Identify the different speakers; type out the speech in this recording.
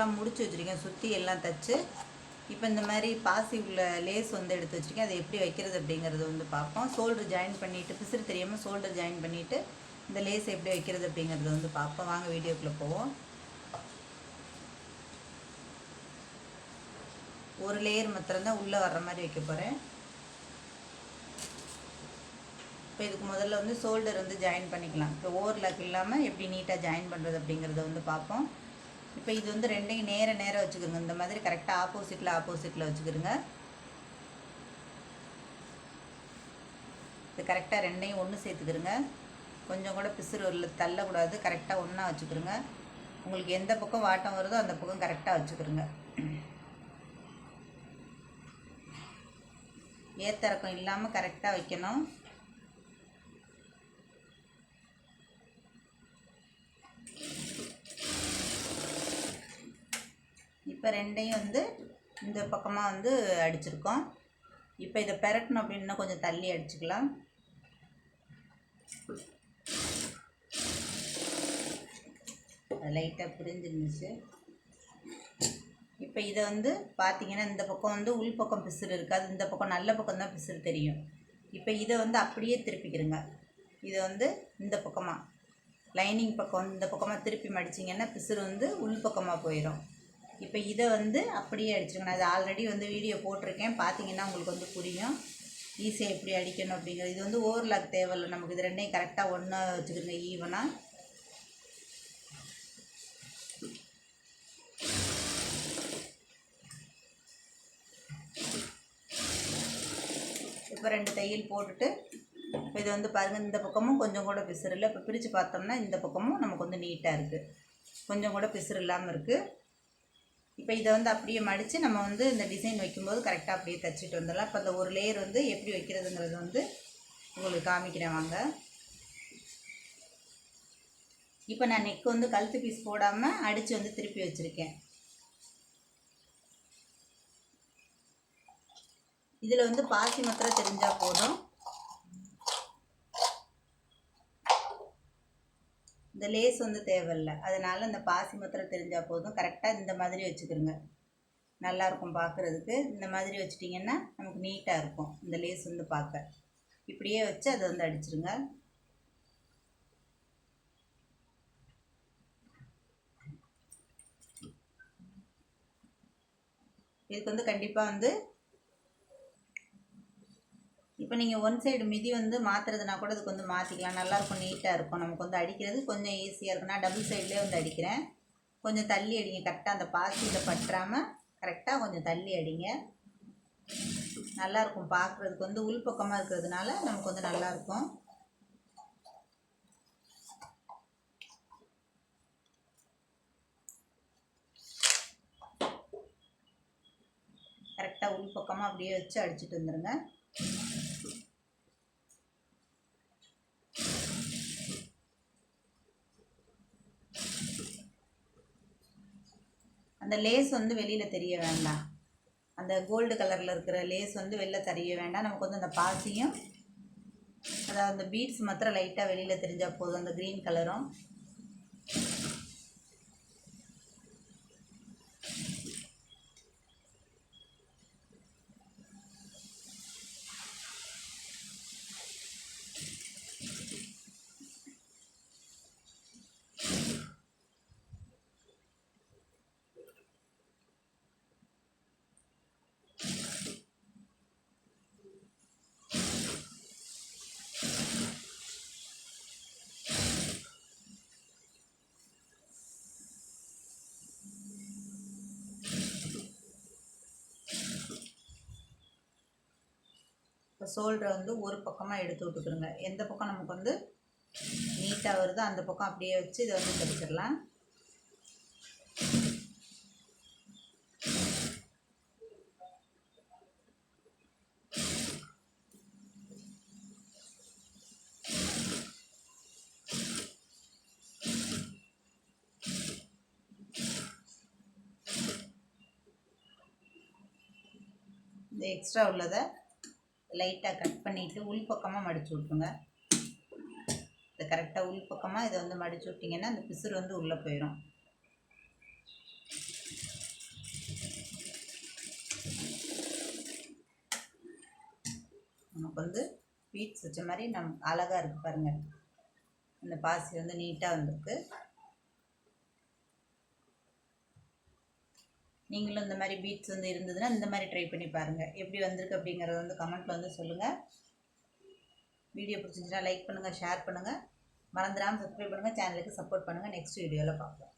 Speaker 1: ஓரெல்லாம் முடிச்சு வச்சுருக்கேன். சுற்றி எல்லாம் தச்சு. இப்போ இந்த மாதிரி பாசி உள்ள லேஸ் வந்து எடுத்து வச்சுருக்கேன். அதை எப்படி வைக்கிறது அப்படிங்கிறது வந்து பார்ப்போம். ஷோல்டர் ஜாயின் பண்ணிவிட்டு பிசுறு தெரியாமல் ஷோல்டர் ஜாயின் பண்ணிவிட்டு இந்த லேஸ் எப்படி வைக்கிறது அப்படிங்கிறத வந்து பார்ப்போம். வாங்க வீடியோக்குள்ளே போவோம். ஒரு லேயர் மாத்திரம்தான் உள்ளே வர்ற மாதிரி வைக்க போகிறேன் இப்போ இதுக்கு முதல்ல வந்து ஷோல்டர் வந்து ஜாயின் பண்ணிக்கலாம். இப்போ ஓவர்லாக் இல்லாமல் எப்படி நீட்டாக ஜாயின் பண்ணுறது அப்படிங்கிறத வந்து பார்ப்போம். இப்போ இது வந்து ரெண்டையும் நேர நேரம் வச்சுக்கிறோங்க இந்த மாதிரி கரெக்டாக ஆப்போசிட்டில் ஆப்போசிட்டில் வச்சுக்கிறோங்க இது கரெக்டாக ரெண்டையும் ஒன்று சேர்த்துக்கிறோங்க கொஞ்சம் கூட பிசுறு தள்ளக்கூடாது. கரெக்டாக ஒன்றா வச்சுக்கிறோங்க உங்களுக்கு எந்த பக்கம் வாட்டம் வருதோ அந்த பக்கம் கரெக்டாக வச்சுக்கிறோங்க ஏத்தரக்கம் இல்லாமல் கரெக்டாக வைக்கணும். இப்போ ரெண்டையும் வந்து இந்த பக்கமாக வந்து அடிச்சிருக்கோம். இப்போ இதை பெரட்டணும் அப்படின்னா கொஞ்சம் தள்ளி அடிச்சுக்கலாம். லைட்டாக பிரிஞ்சிருந்துச்சு. இப்போ இதை வந்து பார்த்தீங்கன்னா இந்த பக்கம் வந்து உள் பக்கம் பிசுறு இருக்காது இந்த பக்கம் நல்ல பக்கம் தான் பிசுறு தெரியும். இப்போ இதை வந்து அப்படியே திருப்பிக்கிறங்க இதை வந்து இந்த பக்கமாக லைனிங் பக்கம் இந்த பக்கமாக திருப்பி மடிச்சிங்கன்னா பிசுறு வந்து உள் பக்கமாக போயிடும். இப்போ இதை வந்து அப்படியே அடிச்சிருங்க அது ஆல்ரெடி வந்து வீடியோ போட்டிருக்கேன். பார்த்தீங்கன்னா உங்களுக்கு வந்து புரியும். ஈஸியாக எப்படி அடிக்கணும் அப்படிங்கிறது. இது வந்து ஓவர்லாக் தேவையில்லை. நமக்கு இது ரெண்டையும் கரெக்டாக ஒன்றா வச்சுக்கோங்க ஈவனாக இப்போ ரெண்டு தையல் போட்டுட்டு இப்போ இது வந்து பாருங்கள் இந்த பக்கமும் கொஞ்சம் கூட பிசுறு இல்லை. இப்போ பிரித்து பார்த்தோம்னா இந்த பக்கமும் நமக்கு வந்து நீட்டாக இருக்குது கொஞ்சம் கூட பிசுறு இல்லாமல் இருக்குது இப்போ இதை வந்து அப்படியே மடித்து நம்ம வந்து இந்த டிசைன் வைக்கும்போது கரெக்டாக அப்படியே தைச்சிட்டு வந்துடலாம். இப்போ அந்த ஒரு லேயர் வந்து எப்படி வைக்கிறதுங்கிறது வந்து உங்களுக்கு காமிக்கிறேன் வாங்க. இப்போ நான் நெக் வந்து கழுத்து பீஸ் போடாமல் அடித்து வந்து திருப்பி வச்சுருக்கேன். இதில் வந்து பாசி மாத்திரம் தெரிஞ்சால் போதும். இந்த லேஸ் வந்து தேவையில்லை. அதனால் இந்த பாசி மாத்திரம் தெரிஞ்சால் போதும். கரெக்டாக இந்த மாதிரி வச்சுக்கிறோங்க நல்லாயிருக்கும் பார்க்குறதுக்கு இந்த மாதிரி வச்சிட்டிங்கன்னா நமக்கு நீட்டாக இருக்கும். இந்த லேஸ் வந்து பார்க்க இப்படியே வச்சு அதை வந்து அடிச்சிருங்க. இதுக்கு வந்து கண்டிப்பாக வந்து இப்போ நீங்கள் ஒன் சைடு மிதி வந்து மாற்றுறதுனா கூட அதுக்கு வந்து மாற்றிக்கலாம் நல்லாயிருக்கும் நீட்டாக இருக்கும். நமக்கு வந்து அடிக்கிறது கொஞ்சம் ஈஸியாக இருக்கும். நான் டபுள் சைட்லேயே வந்து அடிக்கிறேன். கொஞ்சம் தள்ளி அடிங்க. கரெக்டாக அந்த பாசியில் பற்றாமல் கரெக்டாக கொஞ்சம் தள்ளி அடிங்க. நல்லாயிருக்கும் பார்க்குறதுக்கு வந்து உள்பக்கமாக இருக்கிறதுனால நமக்கு வந்து நல்லாயிருக்கும் கரெக்டாக உள்பக்கமாக அப்படியே வச்சு அடிச்சுட்டு வந்துடுங்க அந்த லேஸ் வந்து வெளியில் தெரிய வேண்டாம். அந்த கோல்டு கலரில் இருக்கிற லேஸ் வந்து வெளில தெரிய வேண்டாம். நமக்கு வந்து அந்த பாசியும் அதாவது அந்த பீட்ஸ் மாத்திரம் லைட்டாக வெளியில் தெரிஞ்சால் போதும். அந்த க்ரீன் கலரும் இப்போ ஷோல்டரை வந்து ஒரு பக்கமாக எடுத்து விட்டுக்கிறோங்க எந்த பக்கம் நமக்கு வந்து நீட்டாக வருதோ அந்த பக்கம் அப்படியே வச்சு இதை வந்து தைச்சிடலாம் இந்த எக்ஸ்ட்ரா உள்ளதை லைட்டாக கட் பண்ணிவிட்டு உள் பக்கமாக மடித்து விட்ருங்க இது கரெக்டாக உள்பக்கமாக இதை வந்து மடித்து விட்டிங்கன்னா அந்த பிசுறு வந்து உள்ளே போயிடும் நமக்கு வந்து பீட்ஸ் வச்ச மாதிரி நம் அழகாக இருக்குது பாருங்கள் அந்த பாசி வந்து நீட்டாக வந்திருக்கு. நீங்களும் இந்த மாதிரி பீட்ஸ் வந்து இருந்ததுன்னா இந்த மாதிரி ட்ரை பண்ணி பாருங்கள் எப்படி வந்திருக்கு அப்படிங்கிறத வந்து கமெண்ட்டில் வந்து சொல்லுங்கள் வீடியோ பிடிச்சிருந்துச்சுன்னா லைக் பண்ணுங்கள் ஷேர் பண்ணுங்கள் மறந்துடாமல் சப்ஸ்கிரைப் பண்ணுங்கள் சேனலுக்கு சப்போர்ட் பண்ணுங்கள் நெக்ஸ்ட் வீடியோவில் பார்ப்போம்.